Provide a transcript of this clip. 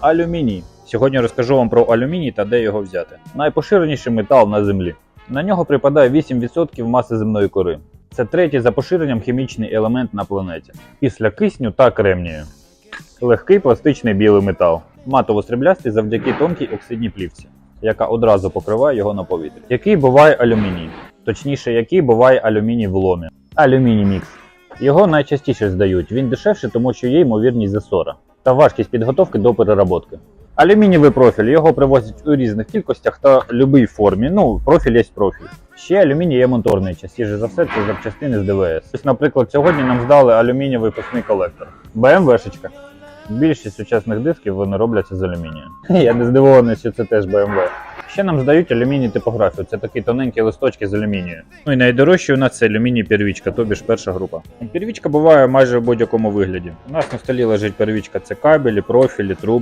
Алюміній. Сьогодні розкажу вам про алюміній та де його взяти. Найпоширеніший метал на землі. На нього припадає 8% маси земної кори. Це третій за поширенням хімічний елемент на планеті. Після кисню та кремнію. Легкий пластичний білий метал. Матово-сріблястий завдяки тонкій оксидній плівці, яка одразу покриває його на повітрі. Який буває алюміній? Точніше, який буває алюміній в ломі. Алюміній мікс. Його найчастіше здають. Він дешевший, тому що є ймовірність засора та важкість підготовки до переработки. Алюмінієвий профіль його привозять у різних кількостях та любій формі. Ну, профіль є профіль. Ще алюміній є моторний, частіше за все це запчастини з ДВС. Ось, наприклад, сьогодні нам здали алюмінієвий пусний колектор. БМВшечка. Більшість сучасних дисків вони робляться з алюмінію. Я не здивований, що це теж BMW. Ще нам здають алюміній типографію. Це такі тоненькі листочки з алюмінію. Ну і найдорожче у нас це алюміній первічка, тобі ж перша група. Первічка буває майже в будь-якому вигляді. У нас на столі лежить первічка, це кабелі, профілі, труби.